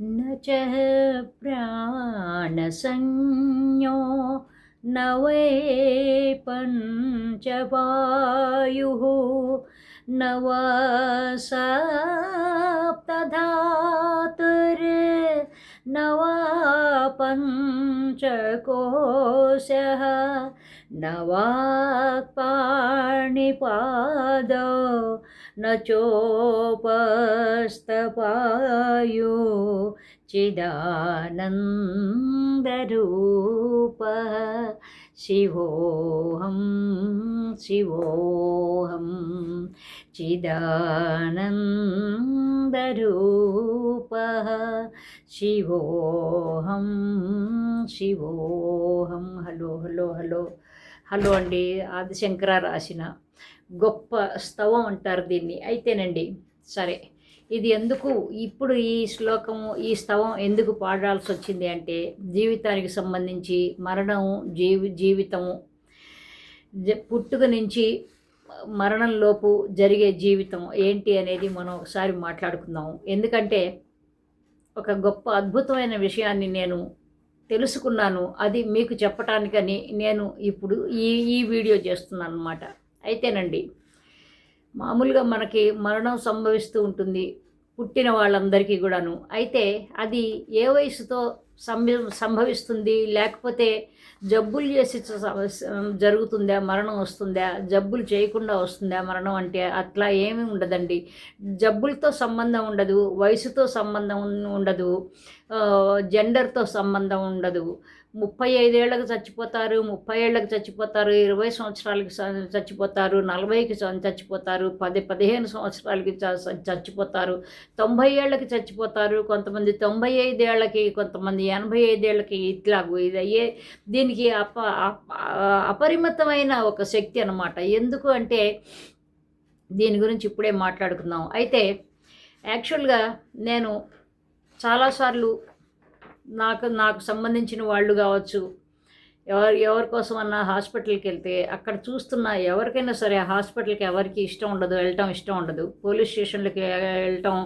न च प्राणसंज्ञो, न वै पञ्चवायुः, न वा सप्तधातुर्, न वा पञ्चकोशः, न वाक्पाणिपादौ न चोपस्तपायो। चिदानन्दरूपः शिवोऽहं शिवोऽहं चिदानन्दरूपः శివోహం శివోహం హలో హలో హలో హలో అండి ఆదిశంకర రాసిన గొప్ప స్తవం అంటారు దీన్ని అయితేనండి సరే ఇది ఎందుకు? ఇప్పుడు ఈ శ్లోకము ఈ స్తవం ఎందుకు పాడాల్సి వచ్చింది అంటే జీవితానికి సంబంధించి మరణము జీవి జీవితము జ- పుట్టుక నుంచి మరణంలోపు జరిగే జీవితం ఏంటి అనేది మనం ఒకసారి మాట్లాడుకుందాము. ఎందుకంటే ఒక గొప్ప అద్భుతమైన విషయాన్ని నేను తెలుసుకున్నాను. అది మీకు చెప్పటానికని నేను ఇప్పుడు ఈ ఈ వీడియో చేస్తున్నాను అనమాట అయితేనండి మామూలుగా మనకి మరణం సంభవిస్తూ ఉంటుంది పుట్టిన వాళ్ళందరికీ కూడాను. అయితే అది ఏ వయసుతో సంభ సంభవిస్తుంది? లేకపోతే జబ్బులు చేసి జరుగుతుందా? మరణం వస్తుందా? జబ్బులు చేయకుండా వస్తుందా మరణం అంటే అట్లా ఏమీ ఉండదండి. జబ్బులతో సంబంధం ఉండదు వయసుతో సంబంధం ఉండదు జెండర్తో సంబంధం ఉండదు. ముప్పై ఐదేళ్ళకు చచ్చిపోతారు ముప్పై ఏళ్ళకి చచ్చిపోతారు ఇరవై సంవత్సరాలకి చచ్చిపోతారు నలభైకి చచ్చిపోతారు పది పదిహేను సంవత్సరాలకి చ- చచ్చిపోతారు తొంభై ఏళ్ళకి చచ్చిపోతారు కొంతమంది తొంభై ఐదేళ్ళకి కొంతమంది ఎనభై ఐదేళ్ళకి ఇట్లాగూ ఇది అయ్యే దీనికి అప అప- అపరిమితమైన ఒక శక్తి అన్నమాట. ఎందుకు అంటే దీని గురించి ఇప్పుడే మాట్లాడుకుందాం. అయితే యాక్చువల్గా నేను చాలాసార్లు నాకు నాకు సంబంధించిన వాళ్ళు కావచ్చు ఎవరు ఎవరి కోసం అన్నా హాస్పిటల్కి వెళ్తే అక్కడ చూస్తున్న ఎవరికైనా సరే హాస్పిటల్కి ఎవరికి ఇష్టం ఉండదు వెళ్ళటం ఇష్టం ఉండదు. పోలీస్ స్టేషన్లకి వెళ్ళటం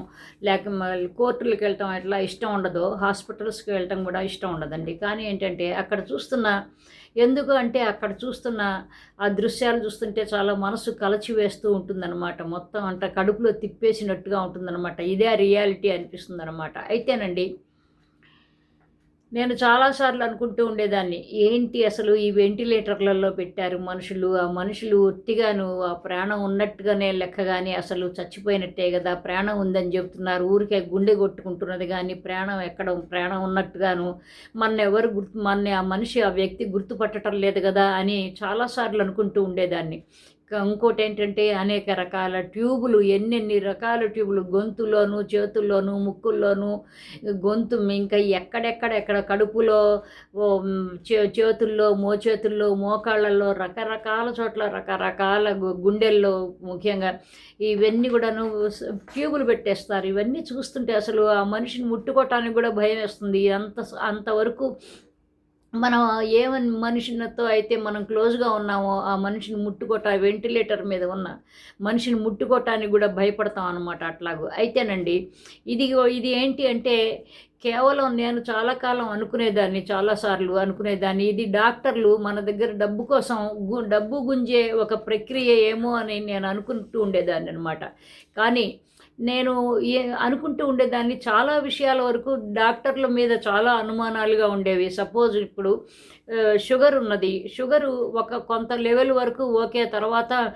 లేక కోర్టులకు వెళ్ళటం ఎట్లా ఇష్టం ఉండదో హాస్పిటల్స్కి వెళ్ళటం కూడా ఇష్టం ఉండదండి. కానీ ఏంటంటే అక్కడ చూస్తున్న ఎందుకు అంటే అక్కడ చూస్తున్న ఆ దృశ్యాలు చూస్తుంటే చాలా మనసు కలచి వేస్తూ ఉంటుందన్నమాట. మొత్తం అంట కడుపులో తిప్పేసినట్టుగా ఉంటుందన్నమాట. ఇదే రియాలిటీ అనిపిస్తుందన్నమాట. అయితేనండి నేను చాలాసార్లు అనుకుంటూ ఉండేదాన్ని. ఏంటి అసలు ఈ వెంటిలేటర్లలో పెట్టారు మనుషులు? ఆ మనుషులు ఒట్టిగాను ఆ ప్రాణం ఉన్నట్టుగానే లెక్క కానీ అసలు చచ్చిపోయినట్టే కదా ప్రాణం ఉందని చెప్తున్నారు. ఊరికే గుండె కొట్టుకుంటున్నది కానీ ప్రాణం ఎక్కడ ప్రాణం ఉన్నట్టుగాను మన ఎవరు గుర్తు మన ఆ మనిషి ఆ వ్యక్తి గుర్తుపట్టడం లేదు కదా అని చాలాసార్లు అనుకుంటూ ఉండేదాన్ని. ఇంకోటి ఏంటంటే అనేక రకాల ట్యూబులు ఎన్నెన్ని రకాల ట్యూబులు? గొంతులోను చేతుల్లోను ముక్కుల్లోను గొంతు ఇంకా ఎక్కడెక్కడ ఎక్కడ కడుపులో చేతుల్లో మోచేతుల్లో మోకాళ్ళల్లో రకరకాల చోట్ల రకరకాల గు- గుండెల్లో ముఖ్యంగా. ఇవన్నీ కూడాను ట్యూబులు పెట్టేస్తారు. ఇవన్నీ చూస్తుంటే అసలు ఆ మనిషిని ముట్టుకోవటానికి కూడా భయం వేస్తుంది అంత అంతవరకు మనం ఏ మన్- మనిషితో అయితే మనం క్లోజ్గా ఉన్నామో ఆ మనిషిని ముట్టుకోట వెంటిలేటర్ మీద ఉన్న మనిషిని ముట్టుకోటానికి కూడా భయపడతాం అనమాట అట్లాగూ. అయితేనండి ఇది ఇది ఏంటి అంటే కేవలం నేను చాలా కాలం అనుకునేదాన్ని చాలాసార్లు అనుకునేదాన్ని. ఇది డాక్టర్లు మన దగ్గర డబ్బు కోసం గు- డబ్బు గుంజే ఒక ప్రక్రియ ఏమో అని నేను అనుకుంటూ ఉండేదాన్ని అనమాట కానీ నేను ఏ అనుకుంటూ ఉండేదాన్ని చాలా విషయాల వరకు డాక్టర్ల మీద చాలా అనుమానాలుగా ఉండేవి. సపోజ్ ఇప్పుడు షుగర్ ఉన్నది. షుగరు ఒక కొంత లెవెల్ వరకు ఓకే తర్వాత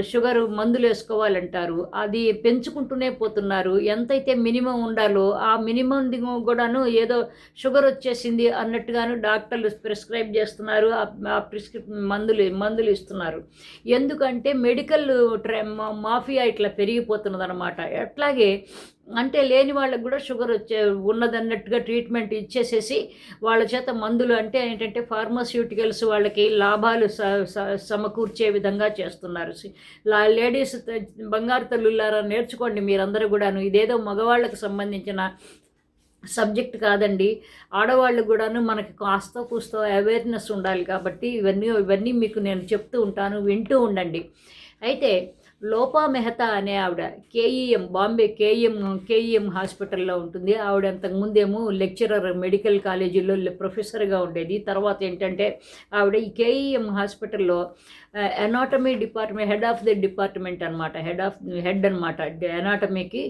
షుగర్ మందులు వేసుకోవాలంటారు. అది పెంచుకుంటూనే పోతున్నారు. ఎంతైతే మినిమం ఉండాలో ఆ మినిమం కూడాను ఏదో షుగర్ వచ్చేసింది అన్నట్టుగాను డాక్టర్లు ప్రిస్క్రైబ్ చేస్తున్నారు. ఆ- ప్రిస్క్రిప్ మందులు మందులు ఇస్తున్నారు. ఎందుకంటే మెడికల్ ట్ర మాఫియా ఇట్లా పెరిగిపోతున్నది అనమాట అట్లాగే అంటే లేని వాళ్ళకి కూడా షుగర్ వచ్చే ఉన్నదన్నట్టుగా ట్రీట్మెంట్ ఇచ్చేసేసి వాళ్ళ చేత మందులు అంటే ఏంటంటే ఫార్మాస్యూటికల్స్ వాళ్ళకి లాభాలు స సమకూర్చే విధంగా చేస్తున్నారు. లా లేడీస్ బంగారు తల్లులారా నేర్చుకోండి మీరందరూ కూడాను. ఇదేదో మగవాళ్ళకు సంబంధించిన సబ్జెక్ట్ కాదండి. ఆడవాళ్ళు కూడాను మనకి కాస్త కూస్తో అవేర్నెస్ ఉండాలి కాబట్టి ఇవన్నీ ఇవన్నీ మీకు నేను చెప్తూ ఉంటాను. వింటూ ఉండండి. అయితే లోపా మెహతా అనే ఆవిడ కేఈఎం బాంబే కేఈఎం కేఈఎం హాస్పిటల్లో ఉంటుంది. ఆవిడ అంతకుముందేమో లెక్చరర్ మెడికల్ కాలేజీలో ప్రొఫెసర్గా ఉండేది. తర్వాత ఏంటంటే ఆవిడ ఈ కేఈఎం హాస్పిటల్లో anatomy department head of the department అనమాట హెడ్ ఆఫ్ హెడ్ అనమాట ఎనాటమీకి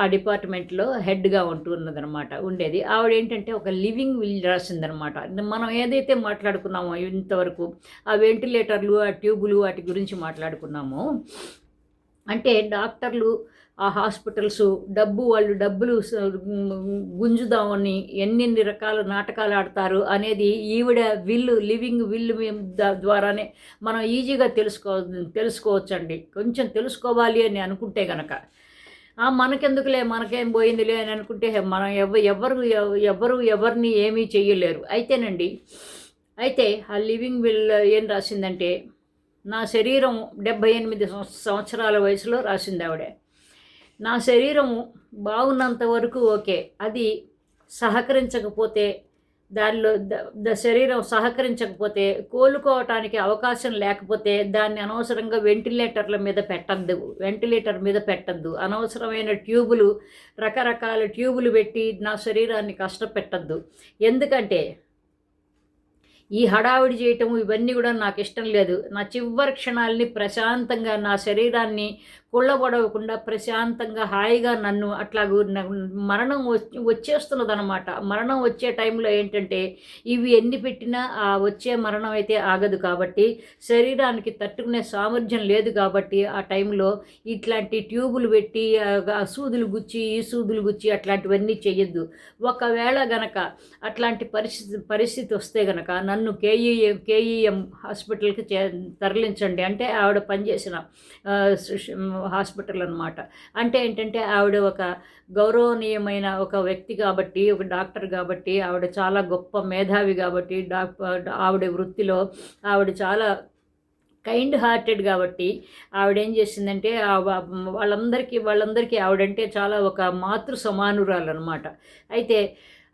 ఆ డిపార్ట్మెంట్లో హెడ్గా ఉంటున్నదనమాట ఉండేది. ఆవిడ ఏంటంటే ఒక లివింగ్ విల్ రాసిందనమాట మనం ఏదైతే మాట్లాడుకున్నామో ఇంతవరకు ఆ వెంటిలేటర్లు ఆ ట్యూబులు వాటి గురించి మాట్లాడుకున్నామో అంటే డాక్టర్లు ఆ హాస్పిటల్స్ డబ్బు వాళ్ళు డబ్బులు గుంజుదామని ఎన్నెన్ని రకాల నాటకాలు ఆడతారు అనేది ఈవిడ విల్లు లివింగ్ విల్లు ద్వారానే మనం ఈజీగా తెలుసుకో తెలుసుకోవచ్చండి. కొంచెం తెలుసుకోవాలి అని అనుకుంటే గనక. మనకెందుకులే మనకేం పోయిందిలే అని అనుకుంటే మనం ఎవ ఎవరు ఎవరు ఎవరిని ఏమీ చేయలేరు అయితేనండి అయితే ఆ లివింగ్ విల్ ఏం రాసిందంటే నా శరీరం డెబ్భై ఎనిమిది సంవత్సరాల వయసులో రాసింది ఆవిడ. నా శరీరం బాగున్నంత వరకు ఓకే. అది సహకరించకపోతే దానిలో ద- ద శరీరం సహకరించకపోతే కోలుకోవటానికి అవకాశం లేకపోతే దాన్ని అనవసరంగా వెంటిలేటర్ల మీద పెట్టద్దు. వెంటిలేటర్ మీద పెట్టద్దు. అనవసరమైన ట్యూబులు రకరకాల ట్యూబులు పెట్టి నా శరీరాన్ని కష్టపెట్టద్దు. ఎందుకంటే ఈ హడావిడి చేయటము ఇవన్నీ కూడా నాకు ఇష్టం లేదు. నా చివరి క్షణాలని ప్రశాంతంగా నా శరీరాన్ని కుళ్ళబడవకుండా ప్రశాంతంగా హాయిగా నన్ను అట్లాగూ మరణం వచ్చి వచ్చేస్తున్నదనమాట మరణం వచ్చే టైంలో ఏంటంటే ఇవి ఎన్ని పెట్టినా ఆ వచ్చే మరణం అయితే ఆగదు కాబట్టి శరీరానికి తట్టుకునే సామర్థ్యం లేదు కాబట్టి ఆ టైంలో ఇట్లాంటి ట్యూబులు పెట్టి సూదులు గుచ్చి ఈ సూదులు గుచ్చి అట్లాంటివన్నీ చేయొద్దు ఒకవేళ గనక అట్లాంటి పరిస్థితి పరిస్థితి వస్తే గనక నన్ను కేఈఎం కేఈఎం హాస్పిటల్కి చే తరలించండి. అంటే ఆవిడ పనిచేసిన హాస్పిటల్ అనమాట అంటే ఏంటంటే ఆవిడ ఒక గౌరవనీయమైన ఒక వ్యక్తి కాబట్టి ఒక డాక్టర్ కాబట్టి ఆవిడ చాలా గొప్ప మేధావి కాబట్టి డాక్టర్ ఆవిడ వృత్తిలో ఆవిడ చాలా కైండ్ హార్టెడ్ కాబట్టి ఆవిడ ఏం చేసిందంటే వాళ్ళందరికీ వాళ్ళందరికీ ఆవిడంటే చాలా ఒక మాతృ సమానురాలు అనమాట అయితే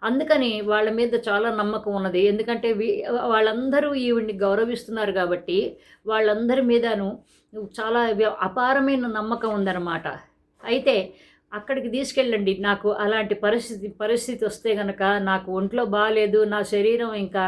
అందుకని వాళ్ళ మీద చాలా నమ్మకం ఉన్నది. ఎందుకంటే వీ- వాళ్ళందరూ ఈవిడ్ని గౌరవిస్తున్నారు కాబట్టి వాళ్ళందరి మీదను చాలా అపారమైన నమ్మకం ఉందన్నమాట. అయితే అక్కడికి తీసుకెళ్ళండి. నాకు అలాంటి పరిస్థితి పరిస్థితి వస్తే కనుక నాకు ఒంట్లో బాగాలేదు నా శరీరం ఇంకా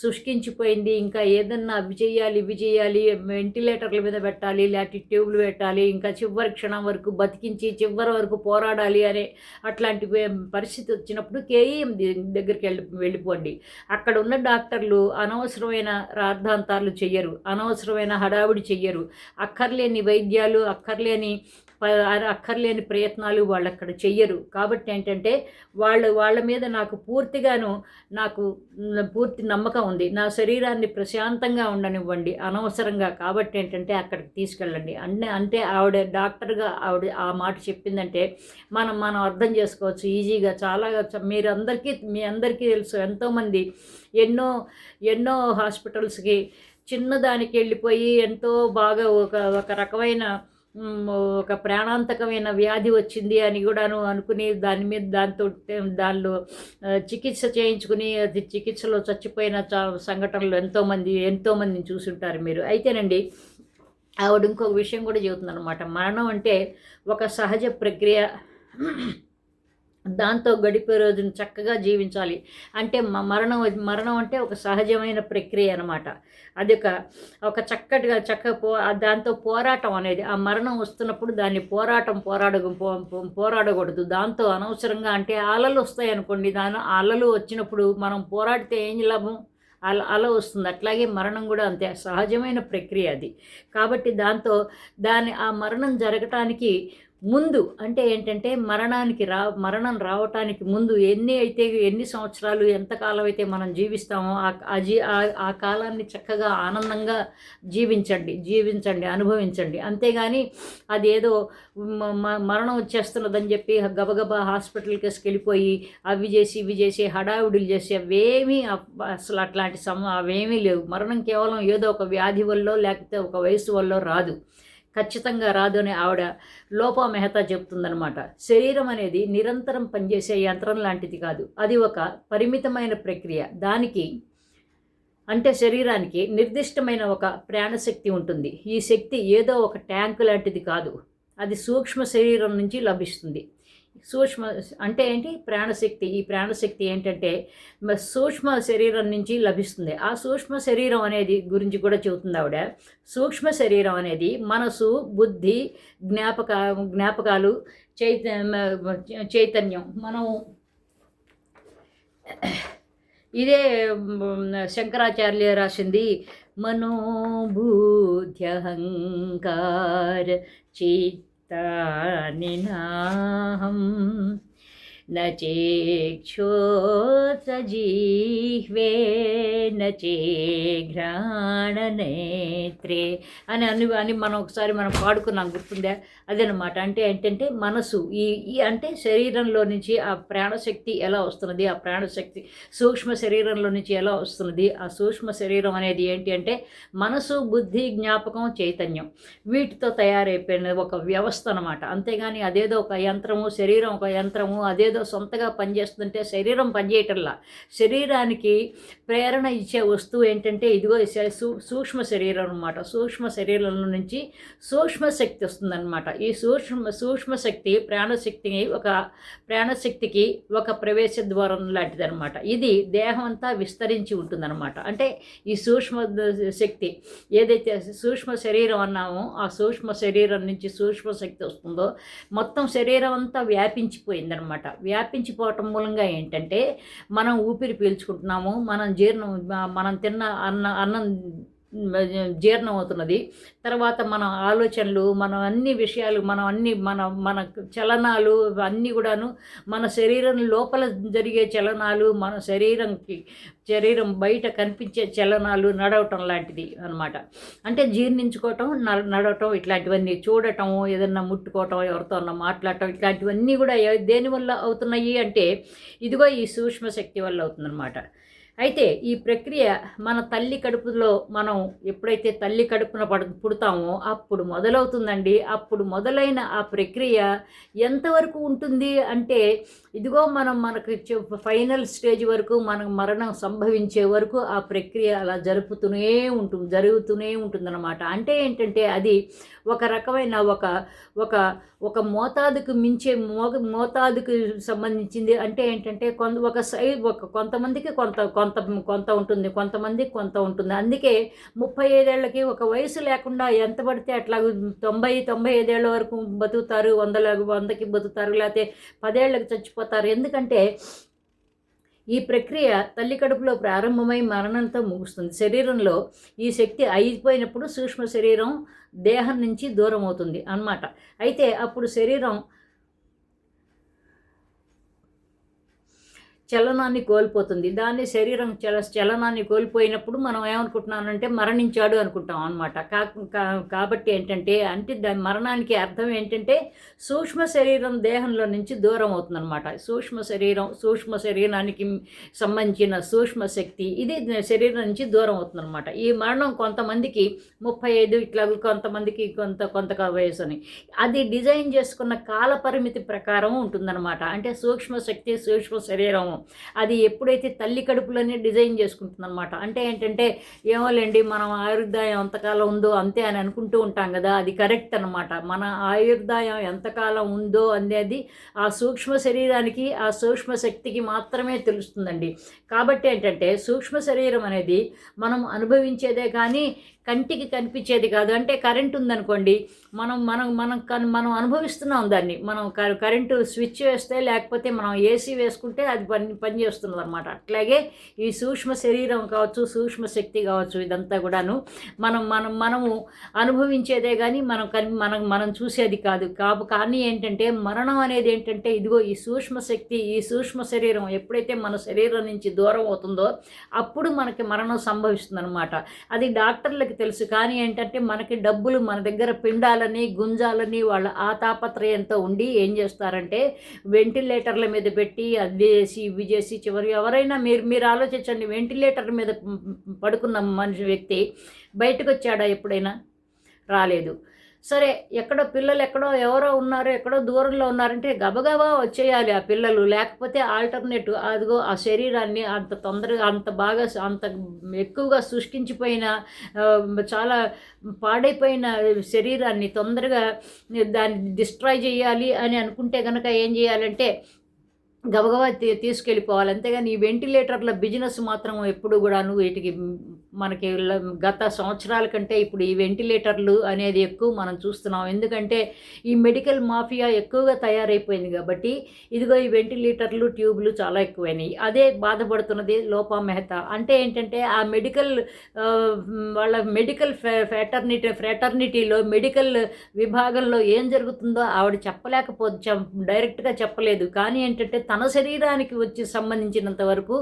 శుష్కించిపోయింది ఇంకా ఏదన్నా అవి చేయాలి ఇవి చేయాలి వెంటిలేటర్ల మీద పెట్టాలి లేకపోతే ట్యూబ్లు పెట్టాలి ఇంకా చివరి క్షణం వరకు బతికించి చివరి వరకు పోరాడాలి అనే అట్లాంటి పరిస్థితి వచ్చినప్పుడు కేఈఎం దగ్గరికి వెళ్ళి వెళ్ళిపోండి. అక్కడ ఉన్న డాక్టర్లు అనవసరమైన రాద్ధాంతాలు చెయ్యరు అనవసరమైన హడావుడి చెయ్యరు. అక్కర్లేని వైద్యాలు అక్కర్లేని అక్కర్లేని ప్రయత్నాలు వాళ్ళు అక్కడ చెయ్యరు. కాబట్టి ఏంటంటే వాళ్ళు వాళ్ళ మీద నాకు పూర్తిగాను నాకు పూర్తి నమ్మకం ఉంది. నా శరీరాన్ని ప్రశాంతంగా ఉండనివ్వండి అనవసరంగా. కాబట్టి ఏంటంటే అక్కడికి తీసుకెళ్ళండి. అంటే అంటే ఆవిడ డాక్టర్గా ఆవిడ ఆ మాట చెప్పిందంటే మనం మనం అర్థం చేసుకోవచ్చు. ఈజీగా చాలా మీరు మీరందరికీ మీ అందరికీ తెలుసు ఎంతోమంది ఎన్నో ఎన్నో హాస్పిటల్స్కి చిన్నదానికి వెళ్ళిపోయి ఎంతో బాగా ఒక ఒక రకమైన ఒక ప్రాణాంతకమైన వ్యాధి వచ్చింది అని కూడాను అనుకుని దాని మీద దాంతో దానిలో చికిత్స చేయించుకుని అది చికిత్సలో చచ్చిపోయిన చా సంఘటనలు ఎంతోమంది ఎంతోమందిని చూసుంటారు మీరు. అయితేనండి ఆవిడ ఇంకొక విషయం కూడా చెబుతుంది అనమాట మరణం అంటే ఒక సహజ ప్రక్రియ దాంతో గడిపే రోజును చక్కగా జీవించాలి. అంటే మ- మరణం మరణం అంటే ఒక సహజమైన ప్రక్రియ అనమాట అది ఒక ఒక చక్కటిగా చక్క పో దాంతో పోరాటం అనేది ఆ మరణం వస్తున్నప్పుడు దాన్ని పోరాటం పోరాడ పో- పోరాడకూడదు. దాంతో అనవసరంగా అంటే అలలు వస్తాయి అనుకోండి. దాని అలలు వచ్చినప్పుడు మనం పోరాడితే ఏం లాభం? అల అల వస్తుంది. అట్లాగే మరణం కూడా అంతే. సహజమైన ప్రక్రియ అది. కాబట్టి దాంతో దాని ఆ మరణం జరగటానికి ముందు అంటే ఏంటంటే మరణానికి రా మరణం రావటానికి ముందు ఎన్ని అయితే ఎన్ని సంవత్సరాలు ఎంతకాలం అయితే మనం జీవిస్తామో ఆ జీ ఆ- కాలాన్ని చక్కగా ఆనందంగా జీవించండి జీవించండి అనుభవించండి. అంతేగాని అదేదో మరణం వచ్చేస్తున్నదని చెప్పి గబగబా హాస్పిటల్కి వెళ్ళిపోయి అవి చేసి ఇవి చేసి హడావిడులు చేసి అవేమీ అసలు అట్లాంటి సమ అవేమీ లేవు. మరణం కేవలం ఏదో ఒక వ్యాధి వల్ల లేకపోతే ఒక వయసు వల్ల రాదు. ఖచ్చితంగా రాదు అని ఆవిడ లోపా మెహతా చెప్తుందనమాట శరీరం అనేది నిరంతరం పనిచేసే యంత్రం లాంటిది కాదు. అది ఒక పరిమితమైన ప్రక్రియ. దానికి అంటే శరీరానికి నిర్దిష్టమైన ఒక ప్రాణశక్తి ఉంటుంది. ఈ శక్తి ఏదో ఒక ట్యాంకు లాంటిది కాదు. అది సూక్ష్మ శరీరం నుంచి లభిస్తుంది. సూక్ష్మ అంటే ఏంటి? ప్రాణశక్తి. ఈ ప్రాణశక్తి ఏంటంటే సూక్ష్మ శరీరం నుంచి లభిస్తుంది. ఆ సూక్ష్మ శరీరం అనేది గురించి కూడా చెబుతుంది ఆవిడ. సూక్ష్మ శరీరం అనేది మనసు బుద్ధి జ్ఞాపక జ్ఞాపకాలు చైత చైతన్యం. మనం ఇదే శంకరాచార్య రాసింది మనోభూధ్యహంకార చిత్తాని तानिनाहम् न चेक्षोत्सजिह्वे न చేఘ్రాణనేత్రే అని అని అని మనం ఒకసారి మనం పాడుకున్నాం గుర్తుందా అదనమాట అంటే ఏంటంటే మనసు ఈ ఈ అంటే శరీరంలో నుంచి ఆ ప్రాణశక్తి ఎలా వస్తున్నది ఆ ప్రాణశక్తి సూక్ష్మ శరీరంలో నుంచి ఎలా వస్తున్నది ఆ సూక్ష్మ శరీరం అనేది ఏంటి అంటే మనసు బుద్ధి జ్ఞాపకం చైతన్యం వీటితో తయారైపోయిన ఒక వ్యవస్థ అనమాట అంతేగాని అదేదో ఒక యంత్రము శరీరం ఒక యంత్రము అదేదో సొంతగా పనిచేస్తుంటే శరీరం పనిచేయటంలా. శరీరానికి ప్రేరణ ఇచ్చే వస్తువు ఏంటంటే ఇదిగో సూ- సూక్ష్మ శరీరం అనమాట సూక్ష్మ శరీరం నుంచి సూక్ష్మ శక్తి వస్తుందన్నమాట. ఈ సూక్ష్మ సూక్ష్మ శక్తి ప్రాణశక్తిని ఒక ప్రాణశక్తికి ఒక ప్రవేశ ద్వారం లాంటిదన్నమాట. ఇది దేహం అంతా విస్తరించి ఉంటుందన్నమాట. అంటే ఈ సూక్ష్మ శక్తి ఏదైతే సూక్ష్మ శరీరం అన్నామో ఆ సూక్ష్మ శరీరం నుంచి సూక్ష్మ శక్తి వస్తుందో మొత్తం శరీరం అంతా వ్యాపించిపోయిందనమాట వ్యాపించిపోవటం మూలంగా ఏంటంటే మనం ఊపిరి పీల్చుకుంటున్నాము మనం జీర్ణం మనం తిన్న అన్న అన్నం జీర్ణం అవుతున్నది తర్వాత మన ఆలోచనలు మనం అన్ని విషయాలు మనం అన్ని మన మన చలనాలు అన్నీ కూడాను మన శరీరం లోపల జరిగే చలనాలు మన శరీరంకి శరీరం బయట కనిపించే చలనాలు నడవటం లాంటిది అన్నమాట. అంటే జీర్ణించుకోవటం న- నడవటం ఇట్లాంటివన్నీ చూడటం ఏదన్నా ముట్టుకోవటం ఎవరితోన్నా మాట్లాడటం ఇట్లాంటివన్నీ కూడా దేనివల్ల అవుతున్నాయి అంటే ఇదిగో ఈ సూక్ష్మ శక్తి వల్ల అవుతుందన్నమాట. అయితే ఈ ప్రక్రియ మన తల్లి కడుపులో మనం ఎప్పుడైతే తల్లి కడుపున పడు పుడతామో అప్పుడు మొదలవుతుందండి. అప్పుడు మొదలైన ఆ ప్రక్రియ ఎంతవరకు ఉంటుంది అంటే ఇదిగో మనం మనకు ఫైనల్ స్టేజ్ వరకు మనకు మరణం సంభవించే వరకు ఆ ప్రక్రియ అలా జరుపుతూనే ఉంటుంది జరుగుతూనే ఉంటుందన్నమాట. అంటే ఏంటంటే అది ఒక రకమైన ఒక ఒక ఒక మోతాదుకు మించే మోగ మోతాదుకు సంబంధించింది. అంటే ఏంటంటే కొంత ఒక సై ఒక కొంతమందికి కొంత కొంత కొంత కొంత ఉంటుంది కొంతమంది కొంత ఉంటుంది. అందుకే ముప్పై ఐదేళ్ళకి ఒక వయసు లేకుండా ఎంత పడితే అట్లా తొంభై తొంభై ఐదేళ్ళ వరకు బతుకుతారు వందల వందకి బతుకుతారు లేకపోతే పదేళ్ళకు చచ్చిపోతారు. ఎందుకంటే ఈ ప్రక్రియ తల్లి కడుపులో ప్రారంభమై మరణంతో ముగుస్తుంది. శరీరంలో ఈ శక్తి అయిపోయినప్పుడు సూక్ష్మ శరీరం దేహం నుంచి దూరం అవుతుంది అన్నమాట. అయితే అప్పుడు శరీరం చలనాన్ని కోల్పోతుంది. దాన్ని శరీరం చల చలనాన్ని కోల్పోయినప్పుడు మనం ఏమనుకుంటున్నానంటే మరణించాడు అనుకుంటాం అనమాట కా కా- కాబట్టి ఏంటంటే అంటే దాని మరణానికి అర్థం ఏంటంటే సూక్ష్మ శరీరం దేహంలో నుంచి దూరం అవుతుందన్నమాట. సూక్ష్మ శరీరం సూక్ష్మ శరీరానికి సంబంధించిన సూక్ష్మ శక్తి ఇది శరీరం నుంచి దూరం అవుతుందన్నమాట. ఈ మరణం కొంతమందికి ముప్పై ఐదు ఇట్లా కొంతమందికి కొంత కొంత వయసు అని. అది డిజైన్ చేసుకున్న కాల పరిమితి ప్రకారం ఉంటుందన్నమాట. అంటే సూక్ష్మ శక్తి సూక్ష్మ శరీరం అది ఎప్పుడైతే తల్లి కడుపులోనే డిజైన్ చేసుకుంటుందన్నమాట. అంటే ఏంటంటే ఏమోలేండి మనం ఆయుర్దాయం ఎంతకాలం ఉందో అంతే అని అనుకుంటూ ఉంటాం కదా అది కరెక్ట్ అనమాట మన ఆయుర్దాయం ఎంతకాలం ఉందో అనేది ఆ సూక్ష్మ శరీరానికి ఆ సూక్ష్మ శక్తికి మాత్రమే తెలుస్తుందండి. కాబట్టి ఏంటంటే సూక్ష్మ శరీరం అనేది మనం అనుభవించేదే కానీ కంటికి కనిపించేది కాదు. అంటే కరెంట్ ఉందనుకోండి మనం మనం మనం కన్- మనం అనుభవిస్తున్నాం దాన్ని. మనం క- కరెంటు స్విచ్ వేస్తే లేకపోతే మనం ఏసీ వేసుకుంటే అది పని పనిచేస్తున్నది అనమాట అట్లాగే ఈ సూక్ష్మ శరీరం కావచ్చు సూక్ష్మ శక్తి కావచ్చు ఇదంతా కూడాను మనం మనం మనము అనుభవించేదే కానీ మనం కని మనం మనం చూసేది కాదు. కాపు కానీ ఏంటంటే మరణం అనేది ఏంటంటే ఇదిగో ఈ సూక్ష్మ శక్తి ఈ సూక్ష్మ శరీరం ఎప్పుడైతే మన శరీరం నుంచి దూరం అవుతుందో అప్పుడు మనకి మరణం సంభవిస్తుంది అనమాట అది డాక్టర్లకి తెలుసు. కానీ ఏంటంటే మనకి డబ్బులు మన దగ్గర పిండాలని గుంజాలని వాళ్ళ ఆ తాపత్రయంతో ఉండి ఏం చేస్తారంటే వెంటిలేటర్ల మీద పెట్టి అది చేసి ఇవి చేసి చివరి ఎవరైనా మీరు మీరు ఆలోచించండి వెంటిలేటర్ మీద పడుకున్న మనిషి వ్యక్తి బయటకు వచ్చాడా ఎప్పుడైనా? రాలేదు. సరే ఎక్కడో పిల్లలు ఎక్కడో ఎవరో ఉన్నారో ఎక్కడో దూరంలో ఉన్నారంటే గబగబా వచ్చేయాలి ఆ పిల్లలు. లేకపోతే ఆల్టర్నేటివ్ అదిగో ఆ శరీరాన్ని అంత తొందరగా అంత బాగా అంత ఎక్కువగా సృష్టించిపోయిన చాలా పాడైపోయిన శరీరాన్ని తొందరగా దాన్ని డిస్ట్రాయ్ చేయాలి అని అనుకుంటే కనుక ఏం చేయాలంటే గబగబా తీసుకెళ్ళిపోవాలి. అంతేగాని ఈ వెంటిలేటర్ల బిజినెస్ మాత్రం ఎప్పుడు కూడా నువ్వు వీటికి మనకి గత సంవత్సరాల కంటే ఇప్పుడు ఈ వెంటిలేటర్లు అనేది ఎక్కువ మనం చూస్తున్నాం. ఎందుకంటే ఈ మెడికల్ మాఫియా ఎక్కువగా తయారైపోయింది కాబట్టి ఇదిగో ఈ వెంటిలేటర్లు ట్యూబ్లు చాలా ఎక్కువైనాయి. అదే బాధపడుతున్నది లోపా మెహతా. అంటే ఏంటంటే ఆ మెడికల్ వాళ్ళ మెడికల్ ఫ్రాటర్నిటీ ఫ్రాటర్నిటీలో మెడికల్ విభాగంలో ఏం జరుగుతుందో ఆవిడ చెప్పలేకపో డైరెక్ట్గా చెప్పలేదు. కానీ ఏంటంటే తన శరీరానికి వచ్చి సంబంధించినంత వరకు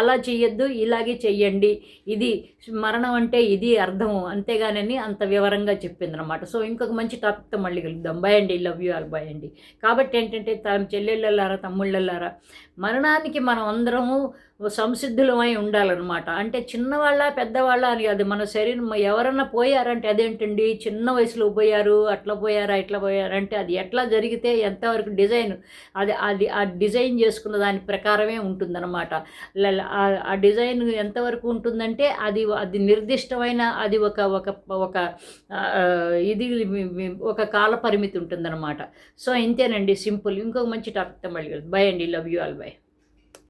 అలా చేయొద్దు ఇలాగే చెయ్యండి. ఇది మరణం అంటే ఇది అర్థము. అంతేగానని అంత వివరంగా చెప్పింది అనమాట సో ఇంకొక మంచి టాపిక్తో మళ్ళీ కలుద్దాం. బాయ్ అండి. లవ్ యూ ఆల్ బాయ్ అండి. కాబట్టి ఏంటంటే తమ చెల్లెళ్ళలారా తమ్ముళ్ళలారా మరణానికి మనం అందరము సంసిద్ధులమై ఉండాలన్నమాట. అంటే చిన్నవాళ్ళ పెద్దవాళ్ళ అని అది మన శరీరం ఎవరన్నా పోయారంటే అదేంటండి? చిన్న వయసులో పోయారు అట్లా పోయారా ఇట్లా పోయారంటే అది ఎట్లా జరిగితే ఎంతవరకు డిజైన్ అది అది ఆ డిజైన్ చేసుకున్న దాని ప్రకారమే ఉంటుందన్నమాట. ల- ఆ- డిజైన్ ఎంతవరకు ఉంటుందంటే అది అది నిర్దిష్టమైన అది ఒక ఒక ఒక ఇది ఒక కాల పరిమితి ఉంటుందన్నమాట. సో ఇంతేనండి సింపుల్. ఇంకొక మంచి టాపిక్తో మళ్ళీ బై అండి. Love you all. బై.